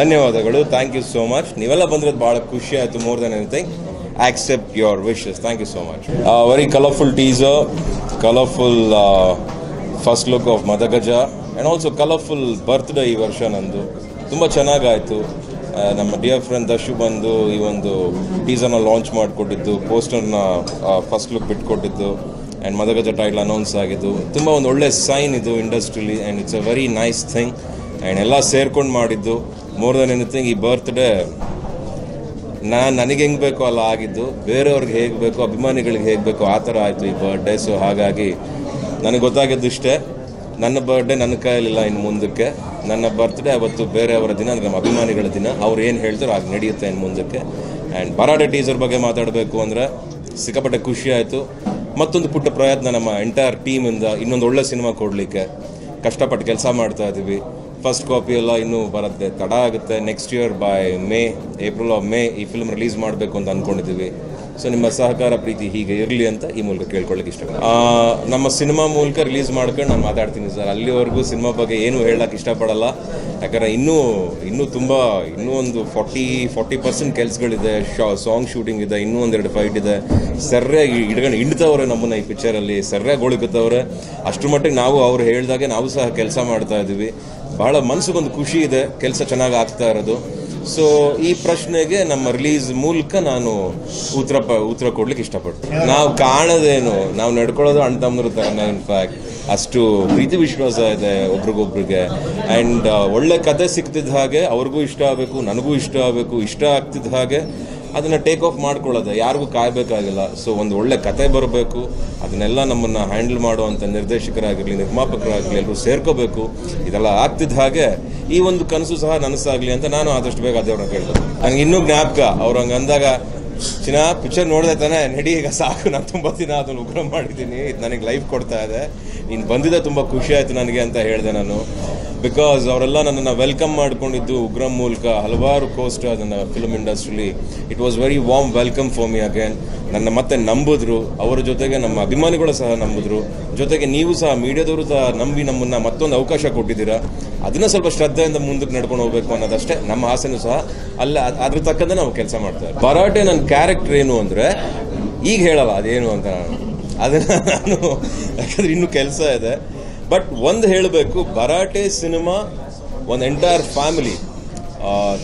ಧನ್ಯವಾದಗಳು. Thank you so much ನೀವೆಲ್ಲ ಬಂದಿರೋದು ಭಾಳ ಖುಷಿ ಆಯಿತು. More than anything accept your wishes thank you so much very colourful teaser colourful first look of Madagaja and also colourful birthday ಈ ವರ್ಷ ನಂದು. ತುಂಬ ಚೆನ್ನಾಗಾಯಿತು. ನಮ್ಮ ಡಿಯರ್ ಫ್ರೆಂಡ್ ದರ್ಶು ಬಂದು ಈ ಒಂದು ಟೀಸರ್ನ ಲಾಂಚ್ ಮಾಡಿಕೊಟ್ಟಿದ್ದು ಪೋಸ್ಟರ್ನ ಫಸ್ಟ್ ಲುಕ್ ಬಿಟ್ಕೊಟ್ಟಿದ್ದು ಆ್ಯಂಡ್ ಮದಗಜ ಟೈಟ್ಲ್ ಅನೌನ್ಸ್ ಆಗಿದ್ದು. ತುಂಬ ಒಂದು ಒಳ್ಳೆ ಸೈನ್ ಇದು ಇಂಡಸ್ಟ್ರಿಲಿ and it's a very nice thing and ಎಲ್ಲ ಸೇರ್ಕೊಂಡು ಮಾಡಿದ್ದು. ಮೋರ್ ದನ್ ಎನಿಥಿಂಗ್ ಈ ಬರ್ತ್ಡೇ ನಾನು ನನಗೆ ಹೆಂಗೆ ಬೇಕೋ ಅಲ್ಲ ಆಗಿದ್ದು, ಬೇರೆಯವ್ರಿಗೆ ಹೇಗೆ ಬೇಕೋ, ಅಭಿಮಾನಿಗಳಿಗೆ ಹೇಗೆ ಬೇಕೋ ಆ ಥರ ಆಯಿತು ಈ ಬರ್ಡೇ ಸೊ ಹಾಗಾಗಿ ನನಗೆ ಗೊತ್ತಾಗಿದ್ದು ಇಷ್ಟೇ. ನನ್ನ ಬರ್ಡೇ ನನ್ನ ಕೈಯಲ್ಲಿಲ್ಲ ಇನ್ನು ಮುಂದಕ್ಕೆ. ನನ್ನ ಬರ್ತ್ಡೇ ಅವತ್ತು ಬೇರೆಯವರ ದಿನ ಅಂದರೆ ನಮ್ಮ ಅಭಿಮಾನಿಗಳ ದಿನ. ಅವ್ರು ಏನು ಹೇಳ್ತಾರೋ ಹಾಗೆ ನಡೆಯುತ್ತೆ ಇನ್ನು ಮುಂದಕ್ಕೆ. ಆ್ಯಂಡ್ ಬರಾಡೆ ಟೀಸರ್ ಬಗ್ಗೆ ಮಾತಾಡಬೇಕು ಅಂದರೆ ಸಿಕ್ಕಾಪಟ್ಟೆ ಖುಷಿ ಆಯಿತು. ಮತ್ತೊಂದು ಪುಟ್ಟ ಪ್ರಯತ್ನ ನಮ್ಮ ಎಂಟೈರ್ ಟೀಮಿಂದ ಇನ್ನೊಂದು ಒಳ್ಳೆ ಸಿನಿಮಾ ಕೊಡಲಿಕ್ಕೆ. ಕಷ್ಟಪಟ್ಟು ಕೆಲಸ ಮಾಡ್ತಾ ಇದ್ದೀವಿ ಫಸ್ಟ್ ಕಾಪಿ ಎಲ್ಲ ಇನ್ನೂ ಬರುತ್ತೆ. ತಡ ಆಗುತ್ತೆ. Next year by May April of May ಈ ಫಿಲ್ಮ್ ರಿಲೀಸ್ ಮಾಡಬೇಕು ಅಂತ ಅಂದ್ಕೊಂಡಿದ್ದೀವಿ ಸೊ ನಿಮ್ಮ ಸಹಕಾರ, ಪ್ರೀತಿ ಹೀಗೆ ಇರಲಿ ಅಂತ ಈ ಮೂಲಕ ಕೇಳ್ಕೊಳ್ಳಿಕ್ಕೆ ಇಷ್ಟ ನಮ್ಮ ಸಿನಿಮಾ ಮೂಲಕ ರಿಲೀಸ್ ಮಾಡ್ಕೊಂಡು ನಾನು ಮಾತಾಡ್ತೀನಿ ಸರ್. ಅಲ್ಲಿವರೆಗೂ ಸಿನಿಮಾ ಬಗ್ಗೆ ಏನೂ ಹೇಳಕ್ಕೆ ಇಷ್ಟಪಡಲ್ಲ. ಯಾಕಂದರೆ ಇನ್ನೂ ಇನ್ನೂ ತುಂಬ, ಇನ್ನೂ ಒಂದು ಫಾರ್ಟಿ ಫಾರ್ಟಿ ಪರ್ಸೆಂಟ್ ಕೆಲಸಗಳಿದೆ. ಶಾ ಸಾಂಗ್ ಶೂಟಿಂಗ್ ಇದೆ. ಇನ್ನೂ ಒಂದೆರಡು ಫೈಟ್ ಇದೆ. ಸರ್ಯಾಗಿ ಹಿಡ್ಕೊಂಡು ಹಿಂಡ್ತವ್ರೆ ನಮ್ಮನ್ನ ಈ ಪಿಕ್ಚರಲ್ಲಿ ಸರ್ಯಾಗಿ ಉಳಿಕತ್ತವ್ರೆ ಅಷ್ಟು ಮಟ್ಟಿಗೆ ನಾವು ಅವ್ರು ಹೇಳಿದಾಗೆ ನಾವು ಸಹ ಕೆಲಸ ಮಾಡ್ತಾ ಇದ್ದೀವಿ. ಬಹಳ ಮನಸ್ಸಿಗೊಂದು ಖುಷಿ ಇದೆ, ಕೆಲಸ ಚೆನ್ನಾಗಿ ಆಗ್ತಾ ಇರೋದು. ಸೊ ಈ ಪ್ರಶ್ನೆಗೆ ನಮ್ಮ ರಿಲೀಸ್ ಮೂಲಕ ನಾನು ಉತ್ತರ ಪ, ಉತ್ತರ ಕೊಡ್ಲಿಕ್ಕೆ ಇಷ್ಟಪಡ್ತೀನಿ. ನಾವು ಕಾಣೋದೇನು, ನಾವು ನಡ್ಕೊಳ್ಳೋದು ಅಣ್ಣ ತಮ್ಮದ್ರ ಥರನೇ ಇನ್ಫ್ಯಾಕ್ಟ್ ಅಷ್ಟು ಪ್ರೀತಿ ವಿಶ್ವಾಸ ಇದೆ ಒಬ್ರಿಗೊಬ್ರಿಗೆ. ಆ್ಯಂಡ್ ಒಳ್ಳೆ ಕತೆ ಸಿಕ್ತಿದ್ದ ಹಾಗೆ ಅವ್ರಿಗೂ ಇಷ್ಟ ಆಗಬೇಕು, ನನಗೂ ಇಷ್ಟ ಆಗಬೇಕು, ಇಷ್ಟ ಆಗ್ತಿದ್ದ ಹಾಗೆ ಅದನ್ನು ಟೇಕ್ ಆಫ್ ಮಾಡ್ಕೊಳ್ಳೋದು. ಯಾರಿಗೂ ಕಾಯಬೇಕಾಗಿಲ್ಲ. ಸೊ ಒಂದು ಒಳ್ಳೆ ಕತೆ ಬರಬೇಕು. ಅದನ್ನೆಲ್ಲ ನಮ್ಮನ್ನು ಹ್ಯಾಂಡಲ್ ಮಾಡುವಂಥ ನಿರ್ದೇಶಕರಾಗಿರಲಿ ನಿರ್ಮಾಪಕರಾಗಲಿ ಎಲ್ಲರೂ ಸೇರ್ಕೋಬೇಕು. ಇದೆಲ್ಲ ಆಗ್ತಿದ್ದ ಹಾಗೆ ಈ ಒಂದು ಕನಸು ಸಹ ನನಸಾಗಲಿ ಅಂತ ನಾನು ಆದಷ್ಟು ಬೇಗ ದೇವ್ರನ್ನ ಕೇಳ್ಬೋದು ನನಗೆ ಇನ್ನೂ ಜ್ಞಾಪಕ, ಅವ್ರು ಹಂಗೆ ಅಂದಾಗ, ಚಿನ್ನ ಪಿಕ್ಚರ್ ನೋಡಿದೆ ತಾನೆ, ನಡಿ ಈಗ ಸಾಕು, ನಾನು ತುಂಬ ದಿನ ಅದನ್ನು ಉಗ್ರ ಮಾಡಿದ್ದೀನಿ, ಇದು ನನಗೆ ಲೈಫ್ ಕೊಡ್ತಾ ಇದೆ. ನೀನು ಬಂದಿದ್ದೆ ತುಂಬ ಖುಷಿ ಆಯಿತು ನನಗೆ ಅಂತ ಹೇಳಿದೆ ನಾನು. ಬಿಕಾಸ್ ಅವರೆಲ್ಲ ನನ್ನನ್ನು ವೆಲ್ಕಮ್ ಮಾಡಿಕೊಂಡಿದ್ದು ಉಗ್ರಂ ಮೂಲಕ, ಹಲವಾರು ಕೋಸ್ಟ್ ಅದನ್ನು film ಇಂಡಸ್ಟ್ರಿಲಿ it was very warm welcome for me again ನನ್ನ ಮತ್ತೆ ನಂಬಿದ್ರು. ಅವರ ಜೊತೆಗೆ ನಮ್ಮ ಅಭಿಮಾನಿಗಳು ಸಹ ನಂಬಿದ್ರು. ಜೊತೆಗೆ ನೀವು ಸಹ, ಮೀಡಿಯಾದವರು ಸಹ ನಂಬಿ ನಮ್ಮನ್ನ ಮತ್ತೊಂದು ಅವಕಾಶ ಕೊಟ್ಟಿದ್ದೀರಾ. ಅದನ್ನ ಸ್ವಲ್ಪ ಶ್ರದ್ಧೆಯಿಂದ ಮುಂದಕ್ಕೆ ನಡ್ಕೊಂಡು ಹೋಗ್ಬೇಕು ಅನ್ನೋದಷ್ಟೇ ನಮ್ಮ ಆಸೆನೂ ಸಹ. ಅಲ್ಲ, ಅದ್- ಅದ್ರ ತಕ್ಕಂತೆ ನಾವು ಕೆಲಸ ಮಾಡ್ತೇವೆ ಭರಾಟೆ ನನ್ನ ಕ್ಯಾರೆಕ್ಟರ್ ಏನು ಅಂದರೆ, ಈಗ ಹೇಳಲ್ಲ, ಅದೇನು ಅಂತ ನಾನು. ಅದನ್ನ ನಾನು, ಯಾಕಂದ್ರೆ ಇನ್ನೂ ಕೆಲಸ ಇದೆ. ಬಟ್ ಒಂದು ಹೇಳಬೇಕು ಭರಾಟೆ ಸಿನಿಮಾ ಒಂದು ಎಂಟೈರ್ ಫ್ಯಾಮಿಲಿ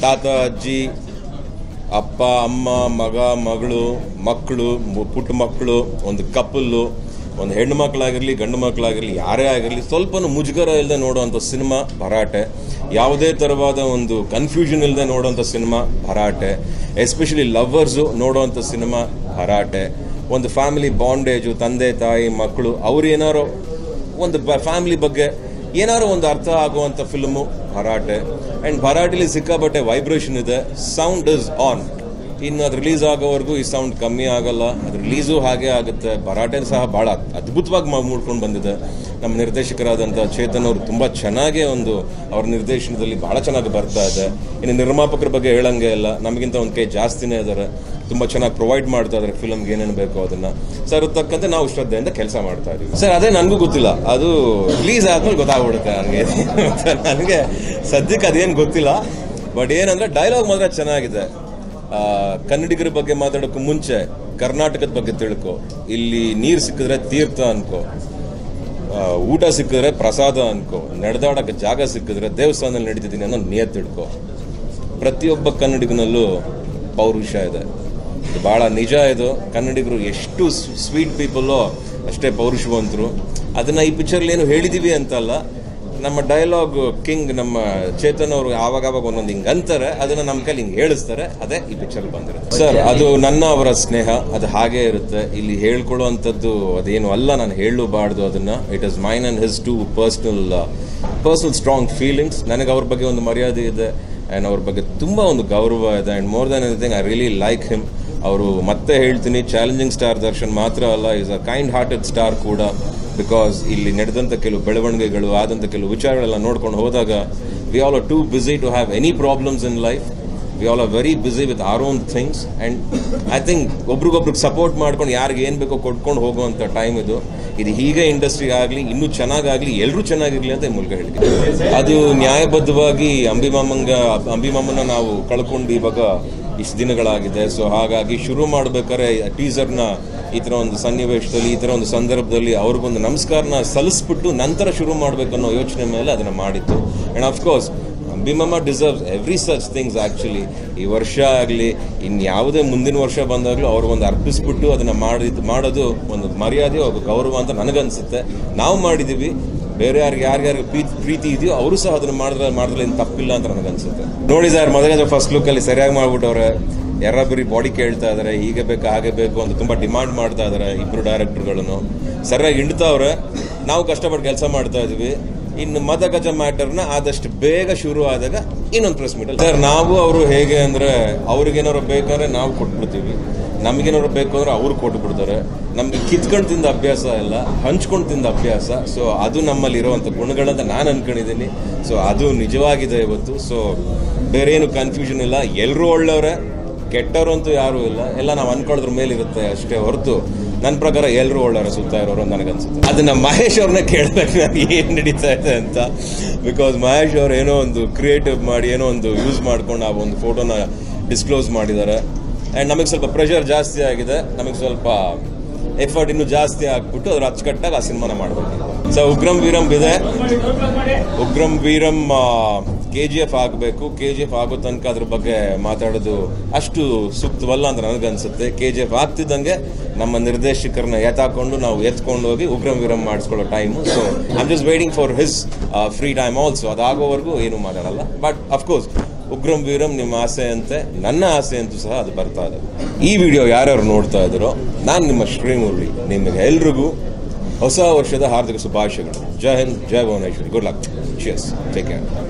ತಾತ, ಅಜ್ಜಿ, ಅಪ್ಪ, ಅಮ್ಮ, ಮಗ, ಮಗಳು, ಮಕ್ಕಳು ಪುಟ್ಟ ಮಕ್ಕಳು ಒಂದು ಕಪ್ಪಲ್ಲು ಒಂದು ಹೆಣ್ಣು ಮಕ್ಕಳಾಗಿರಲಿ, ಗಂಡು ಮಕ್ಕಳಾಗಿರಲಿ, ಯಾರೇ ಆಗಿರಲಿ, ಸ್ವಲ್ಪನೂ ಮುಜುಗರ ಇಲ್ಲದೆ ನೋಡುವಂಥ ಸಿನಿಮಾ ಭರಾಟೆ ಯಾವುದೇ ಥರವಾದ ಒಂದು ಕನ್ಫ್ಯೂಷನ್ ಇಲ್ಲದೆ ನೋಡುವಂಥ ಸಿನಿಮಾ ಭರಾಟೆ ಎಸ್ಪೆಷಲಿ ಲವ್ವರ್ಸು ನೋಡುವಂಥ ಸಿನಿಮಾ ಭರಾಟೆ ಒಂದು ಫ್ಯಾಮಿಲಿ ಬಾಂಡೇಜು ತಂದೆ, ತಾಯಿ, ಮಕ್ಕಳು, ಅವ್ರು ಏನಾರೋ ಒಂದು ಫ್ಯಾಮಿಲಿ ಬಗ್ಗೆ ಏನಾದ್ರು ಒಂದು ಅರ್ಥ ಆಗುವಂಥ ಫಿಲ್ಮು ಭರಾಟೆ ಆ್ಯಂಡ್ ಭರಾಟೆಲಿ ಸಿಕ್ಕಾಪಟ್ಟೆ ವೈಬ್ರೇಷನ್ ಇದೆ. ಸೌಂಡ್ ಇಸ್ ಆನ್ ಇನ್ನು ಅದು ರಿಲೀಸ್ ಆಗೋವರೆಗೂ ಈ ಸೌಂಡ್ ಕಮ್ಮಿ ಆಗಲ್ಲ. ಅದು ರಿಲೀಸು ಹಾಗೆ ಆಗುತ್ತೆ. ಭರಾಟೆ ಸಹ ಭಾಳ ಅದ್ಭುತವಾಗಿ ಮೂಡ್ಕೊಂಡು ಬಂದಿದೆ. ನಮ್ಮ ನಿರ್ದೇಶಕರಾದಂಥ ಚೇತನ್ ಅವರು ತುಂಬ ಚೆನ್ನಾಗೇ ಒಂದು ಅವ್ರ ನಿರ್ದೇಶನದಲ್ಲಿ ಭಾಳ ಚೆನ್ನಾಗಿ ಬರ್ತಾ ಇದೆ. ಇನ್ನು ನಿರ್ಮಾಪಕರ ಬಗ್ಗೆ ಹೇಳಂಗೆ ಇಲ್ಲ. ನಮಗಿಂತ ಒಂದು ಕೈ ಜಾಸ್ತಿನೇ ಇದ್ದಾರೆ ತುಂಬ ಚೆನ್ನಾಗಿ ಪ್ರೊವೈಡ್ ಮಾಡ್ತಾ ಇದ್ದಾರೆ ಫಿಲಮ್ಗೆ ಏನೇನು ಬೇಕೋ ಅದನ್ನು. ಸರ್, ತಕ್ಕಂತೆ ನಾವು ಶ್ರದ್ಧೆಯಿಂದ ಕೆಲಸ ಮಾಡ್ತಾ ಇದ್ದೀವಿ ಸರ್, ಅದೇ ನನಗೂ ಗೊತ್ತಿಲ್ಲ. ಅದು ರಿಲೀಸ್ ಆದ್ಮೇಲೆ ಗೊತ್ತಾಗ್ಬಿಡುತ್ತೆ ನನಗೆ ನನಗೆ ಸದ್ಯಕ್ಕೆ ಅದೇನು ಗೊತ್ತಿಲ್ಲ. ಬಟ್ ಏನಂದ್ರೆ ಡೈಲಾಗ್ ಮಾತ್ರ ಚೆನ್ನಾಗಿದೆ. ಕನ್ನಡಿಗರ ಬಗ್ಗೆ ಮಾತಾಡೋಕ್ಕೂ ಮುಂಚೆ ಕರ್ನಾಟಕದ ಬಗ್ಗೆ ತಿಳ್ಕೊ. ಇಲ್ಲಿ ನೀರು ಸಿಕ್ಕಿದ್ರೆ ತೀರ್ಥ ಅನ್ಕೋ. ಊಟ ಸಿಕ್ಕಿದ್ರೆ ಪ್ರಸಾದ ಅನ್ಕೋ. ನಡೆದಾಡೋಕ್ಕೆ ಜಾಗ ಸಿಕ್ಕಿದ್ರೆ ದೇವಸ್ಥಾನದಲ್ಲಿ ನಡೀತಿದ್ದೀನಿ ಅನ್ನೋ ನಿಯತ್ ತಿಳ್ಕೊ. ಪ್ರತಿಯೊಬ್ಬ ಕನ್ನಡಿಗನಲ್ಲೂ ಪೌರುಷ ಇದೆ. ಬಹಳ ನಿಜ ಇದು. ಕನ್ನಡಿಗರು ಎಷ್ಟು ಸ್ವೀಟ್ ಪೀಪಲ್ಲೋ ಅಷ್ಟೇ ಪೌರುಷವಂತರು. ಅದನ್ನ ಈ ಪಿಕ್ಚರ್ಲಿ ಏನು ಹೇಳಿದೀವಿ ಅಂತಲ್ಲ ನಮ್ಮ ಡೈಲಾಗ್ ಕಿಂಗ್ ನಮ್ಮ ಚೇತನ್ ಅವರು ಆವಾಗ ಆವಾಗ ಒಂದೊಂದು ಹಿಂಗೆ ಅಂತಾರೆ ಅದನ್ನ ನಮ್ಮ ಕೈಲಿ ಹಿಂಗೆ ಹೇಳಿಸ್ತಾರೆ ಅದೇ ಈ ಪಿಕ್ಚರ್ ಬಂದಿರುತ್ತೆ. ಸರ್ ಅದು ನನ್ನ ಅವರ ಸ್ನೇಹ ಅದು ಹಾಗೆ ಇರುತ್ತೆ. ಇಲ್ಲಿ ಹೇಳ್ಕೊಳ್ಳುವಂಥದ್ದು ಅದೇನು ಅಲ್ಲ ನಾನು ಹೇಳಬಾರ್ದು ಅದನ್ನ. It is mine and his too personal personal strong feelings ನನಗೆ ಅವ್ರ ಬಗ್ಗೆ ಒಂದು ಮರ್ಯಾದೆ ಇದೆ ಆ್ಯಂಡ್ ಅವ್ರ ಬಗ್ಗೆ ತುಂಬ ಒಂದು ಗೌರವ ಇದೆ and more than anything I really like him ಅವರು ಮತ್ತೆ ಹೇಳ್ತೀನಿ ಚಾಲೆಂಜಿಂಗ್ ಸ್ಟಾರ್ ದರ್ಶನ್ ಮಾತ್ರ ಅಲ್ಲ is a kind hearted star ಕೂಡ ಬಿಕಾಸ್ ಇಲ್ಲಿ ನಡೆದಂಥ ಕೆಲವು ಬೆಳವಣಿಗೆಗಳು ಆದಂಥ ಕೆಲವು ವಿಚಾರಗಳೆಲ್ಲ ನೋಡ್ಕೊಂಡು ಹೋದಾಗ we all are too busy to have any problems in life we all are very busy with our own things and I think ಒಬ್ರಿಗೊಬ್ರಿಗೆ support ಮಾಡ್ಕೊಂಡು ಯಾರಿಗೆ ಏನು ಬೇಕೋ ಕೊಟ್ಕೊಂಡು ಹೋಗುವಂಥ ಟೈಮ್ ಇದು. ಇದು ಹೀಗೆ ಇಂಡಸ್ಟ್ರಿ ಆಗಲಿ, ಇನ್ನೂ ಚೆನ್ನಾಗಾಗಲಿ ಎಲ್ಲರೂ ಚೆನ್ನಾಗಿರಲಿ ಅಂತ ಮೂಲಕ ಹೇಳ್ತೀನಿ ಅದು ನ್ಯಾಯಬದ್ಧವಾಗಿ ಅಂಬಿಮಾಮಂಗ ಅಂಬಿಮಾಮನ ನಾವು ಕಳ್ಕೊಂಡು ಇವಾಗ ಇಷ್ಟು ದಿನಗಳಾಗಿದೆ. ಸೊ ಹಾಗಾಗಿ ಶುರು ಮಾಡಬೇಕಾದ್ರೆ ಟೀಸರ್ನ ಈ ಥರ ಒಂದು ಸನ್ನಿವೇಶದಲ್ಲಿ, ಈ ಥರ ಒಂದು ಸಂದರ್ಭದಲ್ಲಿ ಅವ್ರಿಗೊಂದು ನಮಸ್ಕಾರನ ಸಲ್ಲಿಸ್ಬಿಟ್ಟು ನಂತರ ಶುರು ಮಾಡಬೇಕು ಅನ್ನೋ ಯೋಚನೆ ಮೇಲೆ ಅದನ್ನು ಮಾಡಿತ್ತು and of course ಬಿಮಮ್ಮ deserves every such things actually ಈ ವರ್ಷ ಆಗಲಿ, ಇನ್ಯಾವುದೇ ಮುಂದಿನ ವರ್ಷ ಬಂದಾಗಲೂ ಅವ್ರಿಗೊಂದು ಅರ್ಪಿಸ್ಬಿಟ್ಟು ಅದನ್ನು ಮಾಡಿದ್ದು ಮಾಡೋದು ಒಂದು ಮರ್ಯಾದೆ ಒಂದು ಗೌರವ ಅಂತ ನನಗನ್ಸುತ್ತೆ. ನಾವು ಮಾಡಿದ್ದೀವಿ ಬೇರೆ ಯಾರಿಗೆ ಯಾರ್ಯಾರಿಗೆ ಪ್ರೀತಿ ಪ್ರೀತಿ ಇದೆಯೋ ಅವರು ಸಹ ಅದನ್ನು ಮಾಡಿದ್ರೆ ಮಾಡಿದ್ರೆ ಏನು ತಪ್ಪಿಲ್ಲ ಅಂತ ನನಗನ್ಸುತ್ತೆ. ನೋಡಿ ಸರ್ ಮೊದಲೇ ಫಸ್ಟ್ ಲುಕ್ ಅಲ್ಲಿ ಸರಿಯಾಗಿ ಮಾಡ್ಬಿಟ್ಟವ್ರೆ. ಯಾರ ಬರೀ ಬಾಡಿ ಕೇಳ್ತಾ ಇದಾರೆ, ಹೀಗೆ ಬೇಕು, ಹಾಗೆ ಬೇಕು ಅಂತ ತುಂಬಾ ಡಿಮಾಂಡ್ ಮಾಡ್ತಾ ಇದಾರೆ ಇಬ್ರು ಡೈರೆಕ್ಟರ್ಗಳನ್ನು ಸರಿಯಾಗಿ ಹಿಂಡ್ತಾವ್ರೆ. ನಾವು ಕಷ್ಟಪಟ್ಟು ಕೆಲಸ ಮಾಡ್ತಾ ಇದೀವಿ ಇನ್ನು ಮದಗಜ ಮ್ಯಾಟರ್ನ ಆದಷ್ಟು ಬೇಗ ಶುರು ಆದಾಗ ಇನ್ನೊಂದು ಪ್ರೆಸ್ ಮೀಟ್ ಸರ್, ನಾವು ಅವರು ಹೇಗೆ ಅಂದ್ರೆ, ಅವ್ರಿಗೇನಾದ್ರು ಬೇಕಾದ್ರೆ ನಾವು ಕೊಟ್ಬಿಡ್ತೀವಿ. ನಮಗೇನಾದ್ರು ಬೇಕು ಅಂದ್ರೆ ಅವ್ರು ಕೊಟ್ಬಿಡ್ತಾರೆ. ನಮ್ಗೆ ಕಿತ್ಕೊಂಡು ತಿಂದ ಅಭ್ಯಾಸ ಇಲ್ಲ ಹಂಚ್ಕೊಂಡು ತಿಂದ ಅಭ್ಯಾಸ. ಸೊ ಅದು ನಮ್ಮಲ್ಲಿ ಇರುವಂತ ಗುಣಗಳಂತ ನಾನು ಅನ್ಕೊಂಡಿದ್ದೀನಿ. ಸೊ ಅದು ನಿಜವಾಗಿದೆ ಇವತ್ತು. ಸೊ ಬೇರೆ ಏನು ಕನ್ಫ್ಯೂಷನ್ ಇಲ್ಲ. ಎಲ್ಲರೂ ಒಳ್ಳೆಯವರೇ ಕೆಟ್ಟವರು ಅಂತೂ ಯಾರೂ ಇಲ್ಲ. ಎಲ್ಲ ನಾವು ಅನ್ಕೊಳ್ಳೋದ್ರ ಮೇಲಿರುತ್ತೆ ಅಷ್ಟೇ ಹೊರತು. ನನ್ನ ಪ್ರಕಾರ ಎಲ್ಲರೂ ಒಳ್ಳೆಯವರು ಸುತ್ತ ಇರೋರು ಅಂತ ನನಗನ್ಸುತ್ತೆ. ಅದನ್ನ ಮಹೇಶ್ ಅವ್ರನ್ನ ಕೇಳ್ಬೇಕು ನಾನು ಏನು ನಡೀತಾ ಇದೆ ಅಂತ. ಬಿಕಾಸ್ ಮಹೇಶ್ ಅವ್ರು ಏನೋ ಒಂದು ಕ್ರಿಯೇಟಿವ್ ಮಾಡಿ, ಏನೋ ಒಂದು ಯೂಸ್ ಮಾಡ್ಕೊಂಡು ಆ ಒಂದು ಫೋಟೋನ ಡಿಸ್ಕ್ಲೋಸ್ ಮಾಡಿದ್ದಾರೆ ಆ್ಯಂಡ್ ನಮಗೆ ಸ್ವಲ್ಪ ಪ್ರೆಷರ್ ಜಾಸ್ತಿ ಆಗಿದೆ. ನಮಗೆ ಸ್ವಲ್ಪ ಎಫರ್ಟ್ ಇನ್ನೂ ಜಾಸ್ತಿ ಆಗ್ಬಿಟ್ಟು ಅದ್ರ ಅಚ್ಚುಕಟ್ಟಾಗಿ ಆ ಸಿನಿಮಾನ ಮಾಡಬೇಕು. ಸೊ ಉಗ್ರಂ ವೀರಂ ಇದೆ. Ugram Veeram K G F ಆಗಬೇಕು. ಕೆ ಜಿ ಎಫ್ ಆಗೋ ತನಕ ಅದ್ರ ಬಗ್ಗೆ ಮಾತಾಡೋದು ಅಷ್ಟು ಸೂಕ್ತವಲ್ಲ ಅಂತ ನನಗನ್ಸುತ್ತೆ ಕೆ ಜಿ ಎಫ್ ಆಗ್ತಿದ್ದಂಗೆ ನಮ್ಮ ನಿರ್ದೇಶಕರನ್ನ ಎತ್ತಾಕೊಂಡು ನಾವು ಎತ್ಕೊಂಡು ಹೋಗಿ Ugramm Veeram ಮಾಡಿಸ್ಕೊಳ್ಳೋ time so am just waiting for his free time also ಅದಾಗೋವರೆಗೂ ಏನು ಮಾತಾಡಲ್ಲ. ಬಟ್ ಅಫ್ಕೋರ್ಸ್ ಉಗ್ರಂ ವೀರಂ ನಿಮ್ಮ ಆಸೆಯಂತೆ ನನ್ನ ಆಸೆ ಅಂತೂ ಸಹ ಅದು ಬರ್ತಾ ಇದೆ. ಈ ವಿಡಿಯೋ ಯಾರ್ಯಾರು ನೋಡ್ತಾ ಇದ್ದೀರೋ ನಾನು ನಿಮ್ಮ ಶ್ರೀಮುರಳಿ ನಿಮಗೆ ಎಲ್ರಿಗೂ ಹೊಸ ವರ್ಷದ ಹಾರ್ದಿಕ ಶುಭಾಶಯಗಳು. ಜೈ ಹಿಂದ್ ಜಯ Bhuvaneshwari. Good luck cheers take care